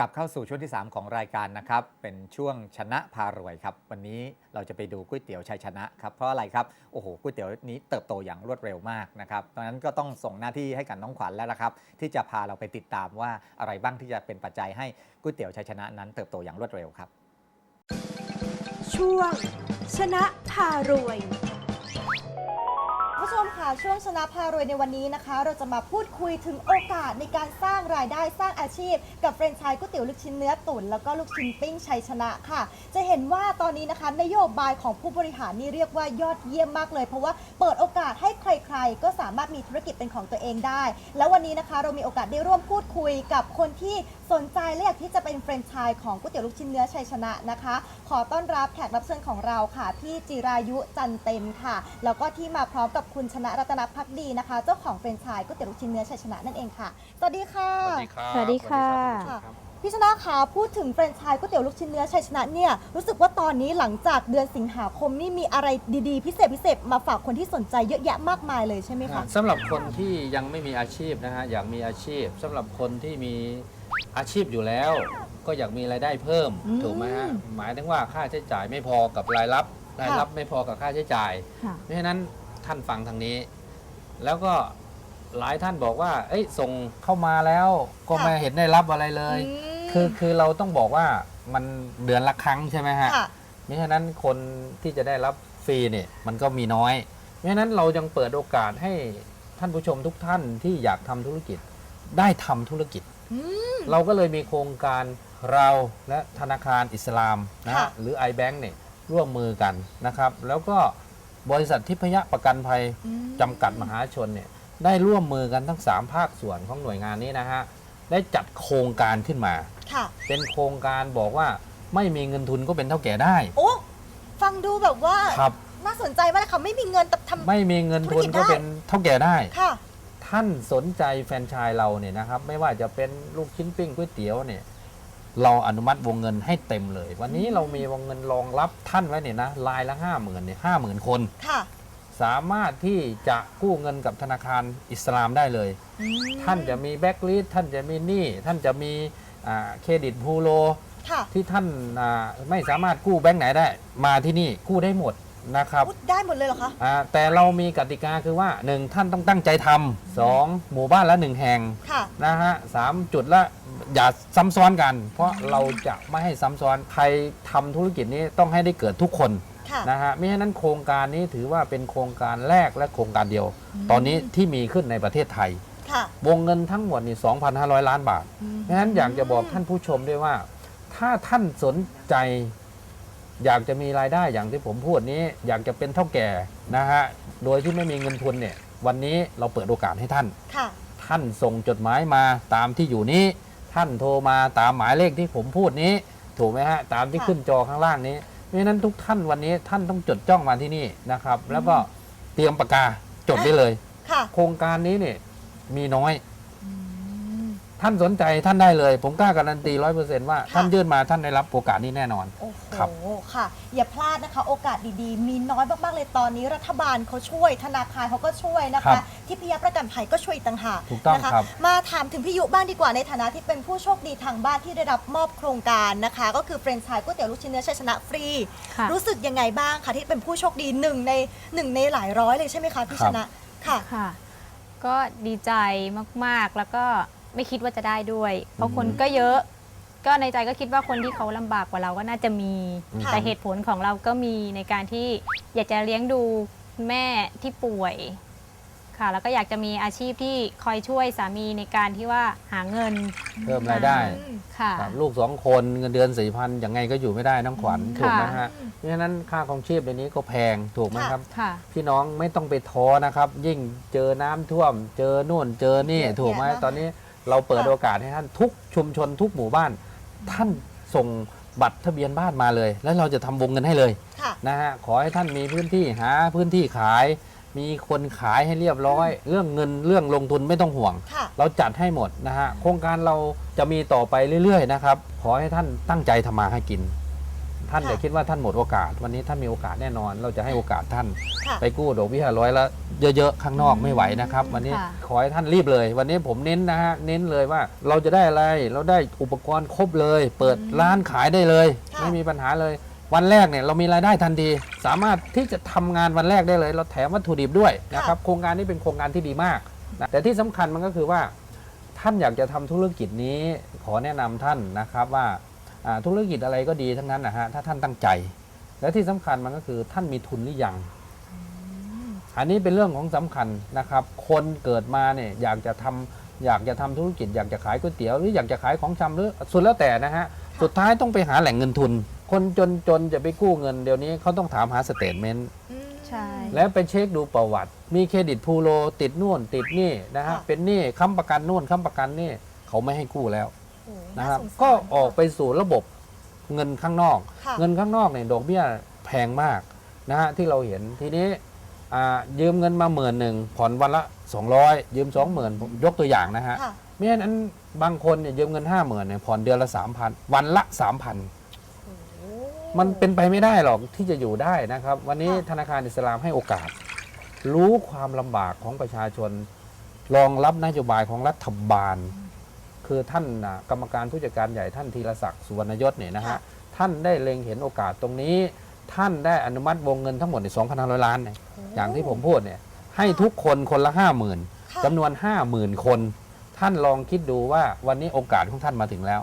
กลับเข้าสู่ช่วงที่ 3 ของรายการนะครับ เป็นช่วงชนะพารวยครับ วันนี้เราจะไปดูก๋วยเตี๋ยวชัยชนะครับ เพราะอะไรครับ โอ้โหก๋วยเตี๋ยวนี้เติบโตอย่างรวดเร็วมากนะครับดังนั้นก็ต้องส่งหน้าที่ให้กับน้องขวัญแล้วละครับ ที่จะพาเราไปติดตามว่าอะไรบ้างที่จะเป็นปัจจัยให้ก๋วยเตี๋ยวชัยชนะนั้นเติบโตอย่างรวดเร็วครับ ช่วง ชนะพารวย ผู้ชมค่ะช่วงชนะพารวยในวันนี้นะคะ เราจะมาพูดคุยถึงโอกาสในการสร้างรายได้สร้างอาชีพ กับแฟรนไชส์ก๋วยเตี๋ยวลูกชิ้นเนื้อตุ๋นแล้วก็ลูกชิ้นปิ้งชัยชนะค่ะ จะเห็นว่าตอนนี้นะคะนโยบายของผู้บริหารนี่เรียกว่ายอดเยี่ยมมากเลย เพราะว่าเปิดโอกาสให้ใครๆ ก็สามารถมีธุรกิจเป็นของตัวเองได้ แล้ววันนี้นะคะ เรามีโอกาสได้ร่วมพูดคุยกับคนที่สนใจและอยากที่จะเป็นแฟรนไชส์ของก๋วยเตี๋ยวลูกชิ้นเนื้อชัยชนะนะคะ ขอต้อนรับแขกรับเชิญของเราค่ะพี่จิรายุจันเต็มค่ะ แล้วก็ที่มาพร้อมกับคุณชนะรัตนพักดีนะคะ เจ้าของแฟรนไชส์ก๋วยเตี๋ยวลูกชิ้นเนื้อชัยชนะนั่นเองค่ะ สวัสดีค่ะ สวัสดีครับสวัสดีค่ะ สวัสดีครับพี่ชนะคะพูดถึงแฟรนไชส์ก๋วยเตี๋ยวลูกชิ้นเนื้อชัยชนะเนี่ยรู้สึกว่าตอนนี้หลังจากเดือนสิงหาคมนี่มีอะไรดีๆ พิเศษพิเศษมาฝากคนที่สนใจเยอะแยะมากมายเลยใช่ไหมคะ สำหรับคนที่ยังไม่มีอาชีพนะฮะอยากมีอาชีพสำหรับคนที่มีอาชีพอยู่แล้ว ก็อยากมีรายได้เพิ่มอืมถูกไหมฮะหมายถึงว่าค่าใช้จ่ายไม่พอกับรายรับ รายรับไม่พอกับค่าใช้จ่าย ค่ะ เพราะฉะนั้น ท่านฟังทางนี้ แล้วก็หลายท่านบอกว่า เอ้ยส่งเข้ามาแล้วก็ไม่เห็นได้รับอะไรเลยมคือคือเราต้องบอกว่ามันเดือนละครั้งใช่ไหมฮะค่ะเพราะฉะนั้นคนที่จะได้รับฟรีเนี่ยมันก็มีน้อยเพราะฉะนั้นเรายังเปิดโอกาสให้ท่านผู้ชมทุกท่านที่อยากทำธุรกิจได้ทำธุรกิจอืมเราก็เลยมีโครงการเราและธนาคารอิสลามนะค่ะฮะหรือ iBank เนี่ยร่วมมือกันนะครับ แล้วก็ บริษัททิพยประกันภัยอืมจำกัดมหาชนเนี่ยได้ร่วมมือกันทั้ง 3 ภาคส่วนของหน่วยงานนี้นะฮะได้จัดโครงการขึ้นมา ค่ะ เป็นโครงการบอกว่าไม่มีเงินทุนก็เป็นเท่าแก่ได้ โอ้ฟังดูแบบว่าครับ น่าสนใจมากเลยค่ะไม่มีเงินแต่ทำ ไม่มีเงินทุนธุรกิจก็ได้เป็นเท่าแก่ได้ ค่ะ ท่านสนใจแฟรนไชายเราเนี่ยนะครับ ไม่ว่าจะเป็นลูกชิ้นปิ้งก๋วยเตี๋ยวเนี่ย เราอนุมัติวงเงินให้เต็มเลย วันนี้เรามีวงเงินรองรับท่านไว้เนี่ยนะรายละห้าหมื่นเนี่ยห้าหมื่นคน ค่ะสามารถที่จะกู้เงินกับธนาคารอิสลามได้เลย อืมท่านจะมีแบ็กลิสท่านจะมีหนี้ท่านจะมีอ่าเครดิตพูโล ค่ะที่ท่านอ่าไม่สามารถกู้แบงค์ไหนได้ มาที่นี่กู้ได้หมดนะครับ พูดได้หมดเลยเหรอคะ อ่าแต่เรามีกติกาคือว่า 1 ท่านต้องตั้งใจทำสองหมู่บ้านละ 1 แห่งค่ะ นะฮะสามจุดละ อย่าซ้ำซ้อนกัน เพราะเราจะไม่ให้ซ้ำซ้อนใครทำธุรกิจนี้ต้องให้ได้เกิดทุกคนค่ะ นะฮะไม่ฉะนั้นโครงการนี้ถือว่าเป็นโครงการแรกและโครงการเดียวอืมตอนนี้ที่มีขึ้นในประเทศไทย ค่ะ วงเงินทั้งหมดนี่2,500 ล้านบาทเพราะฉะนั้นอยากจะบอกท่านผู้ชมด้วยว่า ถ้าท่านสนใจ อยากจะมีรายได้อย่างที่ผมพูดนี้ อยากจะเป็นเท่าแก่นะฮะ โดยที่ไม่มีเงินทุนเนี่ย วันนี้เราเปิดโอกาสให้ท่าน ค่ะ ท่านส่งจดหมายมาตามที่อยู่นี้ ท่านโทรมาตามหมายเลขที่ผมพูดนี้ ถูกไหมฮะ ตามที่ค่ะ ขึ้นจอข้างล่างนี้เพราะฉะนั้นทุกท่านวันนี้ท่านต้องจดจ้องมาที่นี่นะครับ แล้วก็เตรียมปากกาจดได้เลย ค่ะ โครงการนี้เนี่ยมีน้อยอืม ท่านสนใจท่านได้เลย ผมกล้าการันตีร้อยเปอร์เซ็นต์ว่าค่ะ ท่านยื่นมาท่านได้รับโอกาสนี้แน่นอน โอ้โหครับ ค่ะ อย่าพลาดนะคะ โอกาสดีๆ มีน้อยมากๆเลยตอนนี้รัฐบาลเขาช่วย ธนาคารเขาก็ช่วยนะครัคะ บทิพยประกันภัยก็ช่วยอีกต่างหากถูกต้องนะคะ ครับ มาถามถึงพี่ยุบ้างดีกว่าในฐานะที่เป็นผู้โชคดีทางบ้านที่ได้รับมอบโครงการนะคะ ก็คือเฟรนช์ชายก๋วยเตี๋ยวลูกชิ้นเนื้อชัยชนะฟรี ค่ะ รู้สึกยังไงบ้างคะที่เป็นผู้โชคดีหนึ่งในหนึ่งในหลายร้อยเลยใช่ไหมคะพี่ครัชบนะค่ะ ค่ะ ก็ดีใจมาก ๆ แล้วก็ ไม่คิดว่าจะได้ด้วย เพราะคนก็เยอะ ก็ในใจก็คิดว่าคนที่เขาลำบากกว่าเราก็น่าจะมี ค่ะ แต่เหตุผลของเราก็มีในการที่อยากจะเลี้ยงดูแม่ที่ป่วย ค่ะ แล้วก็อยากจะมีอาชีพที่คอยช่วยสามีในการที่ว่าหาเงินเพิ่มรายได้ อืม ค่ะ ครับลูกสองคนเงินเดือนสี่พันยังไงก็อยู่ไม่ได้น้องขวัญอืมถูกไหมค่ะ ฮะเพราะฉะนั้นค่าของชีพในนี้ก็แพงถูกไหมค่ะครับ ค่ะ พี่น้องไม่ต้องไปท้อนะครับ ยิ่งเจอน้ำท่วม เจอนู่นเจอนี่เยอะถูกไหมแยะมาก ตอนนี้ เราเปิดค่ะโอกาสให้ท่านทุกชุมชนทุกหมู่บ้าน ท่านส่งบัตรทะเบียนบ้านมาเลย แล้วเราจะทำวงเงินให้เลยค่ะ นะฮะขอให้ท่านมีพื้นที่หาพื้นที่ขาย มีคนขายให้เรียบร้อย เรื่องเงินเรื่องลงทุนไม่ต้องห่วง ค่ะ เราจัดให้หมดนะฮะโครงการเราจะมีต่อไปเรื่อยๆนะครับขอให้ท่านตั้งใจทำมาให้กิน ท่านค่ะอย่าคิดว่าท่านหมดโอกาส วันนี้ท่านมีโอกาสแน่นอน เราจะให้โอกาสท่านค่ะไปกู้ดอกเบี้ยร้อยละเยอะๆข้างนอกไม่ไหวนะครับ วันนี้ค่ะขอให้ท่านรีบเลย วันนี้ผมเน้นนะฮะเน้นเลยว่าเราจะได้อะไรเราได้อุปกรณ์ครบเลย เปิดร้านขายได้เลยค่ะไม่มีปัญหาเลย วันแรกเนี่ยเรามีรายได้ทันที สามารถที่จะทำงานวันแรกได้เลย เราแถมวัตถุดิบด้วยนะครับโครงการนี้เป็นโครงการที่ดีมากนะแต่ที่สำคัญมันก็คือว่า ท่านอยากจะทำธุรกิจนี้ขอแนะนำท่านนะครับว่าอ่า ธุรกิจอะไรก็ดีทั้งนั้นนะฮะถ้าท่านตั้งใจ และที่สำคัญมันก็คือท่านมีทุนหรือยังอันนี้เป็นเรื่องของสำคัญนะครับ คนเกิดมาเนี่ยอยากจะทำอยากจะทำธุรกิจอยากจะขายก๋วยเตี๋ยวหรืออยากจะขายของชำหรือสุดแล้วแต่นะฮะสุดท้ายต้องไปหาแหล่งเงินทุน คนจนๆจะไปกู้เงินเดี๋ยวนี้เขาต้องถามหาสเตทเมนต์อืมใช่แล้วไปเช็คดูประวัติ มีเครดิตพูโรติดนู่นติดนี่นะฮะค่ะเป็นหนี้ค้ำประกันนู่นค้ำประกันนี่เขาไม่ให้กู้แล้วโอ้โห นะครับาสงสารก็ออกไปสู่ระบบเงินข้างนอกค่ะเงินข้างนอกเนี่ยดอกเบี้ยแพงมากนะฮะที่เราเห็นทีนี้อ่ายืมเงินมาหมื่นหนึ่งผ่อนวันละ 200 ยืม 20,000ผมยกตัวอย่างนะฮะค่ะไม่ฉะนั้นบางคนเนี่ยยืมเงิน 50,000เนี่ยผ่อนเดือนละ 3,000 วันละ 3,000โอ้โหมันเป็นไปไม่ได้หรอกที่จะอยู่ได้นะครับ วันนี้ค่ะธนาคารอิสลามให้โอกาส รู้ความลำบากของประชาชนรองรับนโยบายของรัฐบาล คือท่านน่ะกรรมการผู้จัดการใหญ่ท่านธีรศักดิ์สุวรรณยศเนี่ยนะฮะค่ะท่านได้เล็งเห็นโอกาสตรงนี้ ท่านได้อนุมัติวงเงินทั้งหมดใน2,500 ล้านเนี่ยอย่างที่ผมพูดเนี่ยให้ทุกคนคนละ 50,000ค่ะจำนวน 50,000 คน ท่านลองคิดดูว่าวันนี้โอกาสของท่านมาถึงแล้ว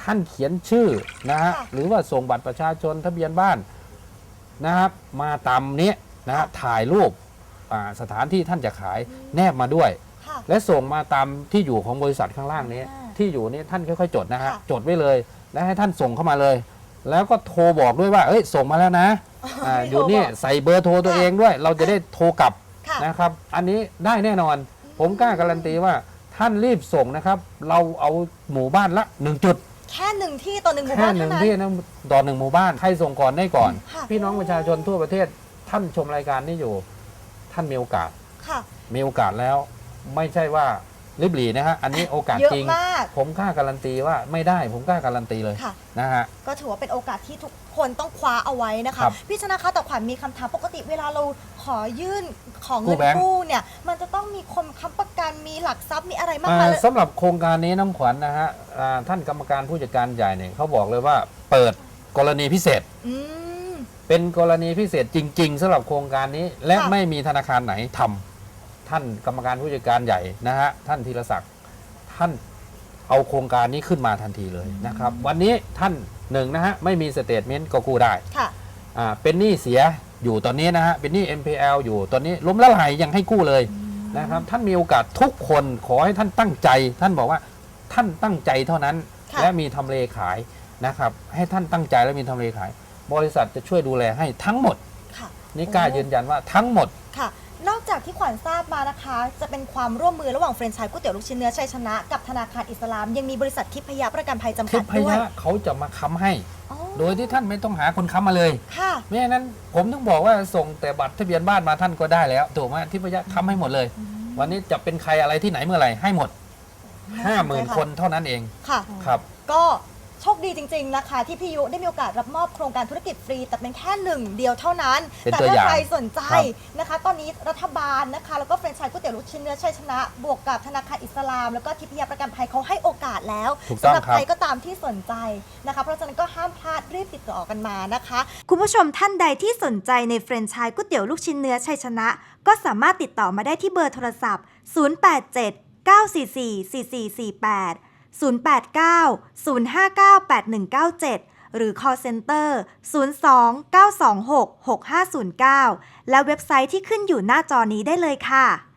ท่านเขียนชื่อนะฮะค่ะหรือว่าส่งบัตรประชาชนทะเบียนบ้านนะครับมาตามนี้นะฮะถ่ายรูปอ่าสถานที่ท่านจะขายแนบมาด้วย ค่ะ และส่งมาตามที่อยู่ของบริษัทข้างล่างนี้ อ่าที่อยู่นี้ท่านค่อยๆ จดนะฮะค่ะ จดไว้เลย และให้ท่านส่งเข้ามาเลย แล้วก็โทรบอกด้วยว่า เอ้ยส่งมาแล้วนะอ่าไม่อโทรยู่นี่บอกใส่เบอร์โทรตัวค่ะ เองด้วย เราจะได้โทรกลับค่ะ นะครับ อันนี้ได้แน่นอน ผมกล้าการันตีว่าท่านรีบส่งนะครับ เราเอาหมู่บ้านละหนึ่งจุด แค่หนึ่งที่ต่อหนึ่งหมู่แค่บ้านหเท่านึ่งนั้น ที่นะต่อหนึ่งหมู่บ้านใครส่งก่อนได้ก่อน ค่ะ พี่น้องประชาชนทั่วประเทศท่านชมรายการนี้อยู่ ท่านมีโอกาสค่ะ มีโอกาสแล้ว ไม่ใช่ว่าริบหลีนะฮะ อันนี้โอกาสเยอะจริง มาก ผมกล้าการันตีว่าไม่ได้ ผมกล้าการันตีเลยค่ะ นะฮะ ก็ถือว่าเป็นโอกาสที่ทุกคนต้องคว้าเอาไว้นะคะ ครับพี่ชนะคะแต่ขวัญมีคำถามปกติเวลาเราขอยื่นของกู้เงินแบงค์กู้เนี่ย มันจะต้องมีคนค้ำประกันมีหลักทรัพย์มีอะไรมากอ่ามายเลยสำหรับโครงการนี้น้ำขวัญนะฮะอ่าท่านกรรมการผู้จัดการใหญ่เนี่ยเขาบอกเลยว่าเปิดกรณีพิเศษ อืม เป็นกรณีพิเศษจริง ๆสำหรับโครงการนี้และค่ะ ไม่มีธนาคารไหนทำ ท่านกรรมการผู้จัดการใหญ่นะฮะท่านธีรศักดิ์ท่านเอาโครงการนี้ขึ้นมาทันทีเลยนะครับ วันนี้ท่านหนึ่งนะฮะไม่มีสเตทเมนต์ก็กู้ได้ค่ะอ่าเป็นหนี้เสียอยู่ตอนนี้นะฮะเป็นหนี้ MPL อยู่ตอนนี้ล้มละลายยังให้กู้เลยนะครับท่านมีโอกาสทุกคนขอให้ท่านตั้งใจ ท่านบอกว่าท่านตั้งใจเท่านั้นค่ะและมีทำเลขายนะครับให้ท่านตั้งใจและมีทำเลขาย บริษัทจะช่วยดูแลให้ทั้งหมดค่ะนี่กล้ายืนยันว่าทั้งหมดค่ะ นอกจากที่ขวัญทราบมานะคะ จะเป็นความร่วมมือระหว่างเฟรนไชส์ก๋วยเตี๋ยวลูกชิ้นเนื้อชัยชนะ กับธนาคารอิสลาม ยังมีบริษัททิพยประกันภัยจำทิกัดพด้วยยะเขาจะมาค้ำให้ อ๋อโดยที่ท่านไม่ต้องหาคนค้ำมาเลยค่ะไม่อย่างนั้นผมต้องบอกว่าส่งแต่บัตรทะเบียนบ้านมาท่านก็ได้แล้วถูกไหมทิพยะค้ำให้หมดเลย วันนี้จะเป็นใครอะไรที่ไหนเมื่อไหร่ให้หมด ห้าหมื่นคนเท่านั้นเองค่ะ ครับ ก็ โชคดีจริง ๆ นะคะ ที่พี่ยุได้มีโอกาสรับมอบโครงการธุรกิจฟรี แต่เป็นแค่หนึ่งเดียวเท่านั้น เป็นแต่ตัวถ้าอย่างใครสนใจครับนะคะ ตอนนี้รัฐบาลนะคะ แล้วก็แฟรนไชส์ก๋วยเตี๋ยวลูกชิ้นเนื้อชัยชนะ บวกกับธนาคารอิสลาม แล้วก็ทิพยประกันภัยเขาให้โอกาสแล้วถูกต้องสำหรับครับ ใครก็ตามที่สนใจนะคะ เพราะฉะนั้นก็ห้ามพลาดรีบติดต่อกันมานะคะ คุณผู้ชมท่านใดที่สนใจในแฟรนไชส์ก๋วยเตี๋ยวลูกชิ้นเนื้อชัยชนะ ก็สามารถติดต่อมาได้ที่เบอร์โทรศัพท์ 087 944 4448 089 059 8197 หรือ call center 02 926 6509 และเว็บไซต์ที่ขึ้นอยู่หน้าจอนี้ได้เลยค่ะ